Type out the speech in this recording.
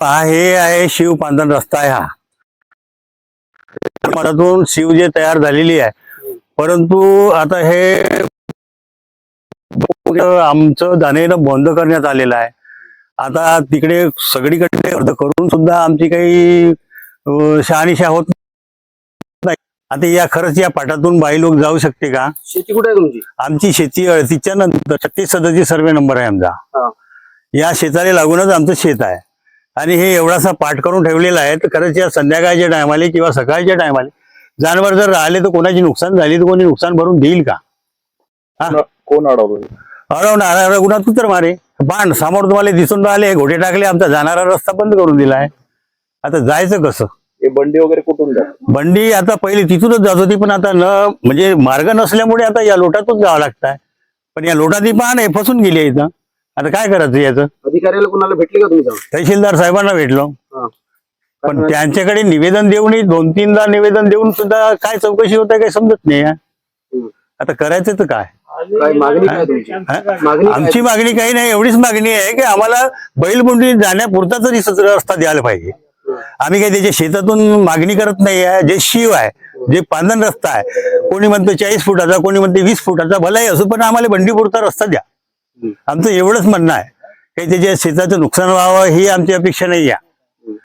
हा हे आहे शिव पांधन रस्ता आहे हा. मनातून शिव जे तयार झालेली आहे. परंतु आता हे आमचं जाणं बंद करण्यात आलेलं आहे. आता तिकडे सगळीकडे अर्ज करून सुद्धा आमची काही शहानिशा होत नाही. आता या खरंच या पाटातून बाई लोक जाऊ शकते का? शेती कुठे आहे तुमची? आमची शेती अळतीच्या नंतर छत्तीस सदतीस सर्वे नंबर आहे आमचा. या शेताला लागूनच आमचं शेत आहे. आणि हे एवढासा पाठ करून ठेवलेला आहे तर खरंच या संध्याकाळच्या टायमाले किंवा सकाळच्या टायमाले जानवर जर राहिले तर कोणाची नुकसान झाली तर कोणी नुकसान भरून देईल का? कोण अडवलं? अडवणार गुन्हा तू तर मारे? बाण समोर तुम्हाला दिसून राहिले घोडे टाकले आमचा जाणारा रस्ता बंद करून दिलाय आता जायचं कसं? हे बंडी वगैरे कुठून बंडी आता पहिली तिथूनच जात होती पण आता न म्हणजे मार्ग नसल्यामुळे आता या लोटातूच जावं लागतंय. पण या लोटातही पाहा ना हे फसून गेली आहे इथं. आता काय करायचं याचं अधिकाऱ्याला कोणाला भेटले का तुम्ही जाऊन तहसीलदार साहेबांना भेटलो हा. पण त्यांच्याकडे निवेदन देऊनही दोन तीनदा निवेदन देऊन सुद्धा काय चौकशी होत काही समजत नाही आहे. हम्म. आता करायचं तर काय काय मागणी काय तुमची हा? मागणी काय? आमची मागणी काही नाही एवढीच मागणी आहे की आम्हाला बैलबुंडी जाण्यापुरता तरी सत्र रस्ता द्यायला पाहिजे आम्ही काही त्याच्या शेतातून मागणी करत नाही आहे जे शिव आहे जे पांधन रस्ता आहे कोणी म्हणतो चाळीस फुटाचा कोणी म्हणते वीस फुटाचा भलाही असो पण आम्हाला बंडीपुरता रस्ता द्या. आमचं एवढंच म्हणणं आहे. काही त्याच्या शेताचं नुकसान व्हावं ही आमची अपेक्षा नाही आहे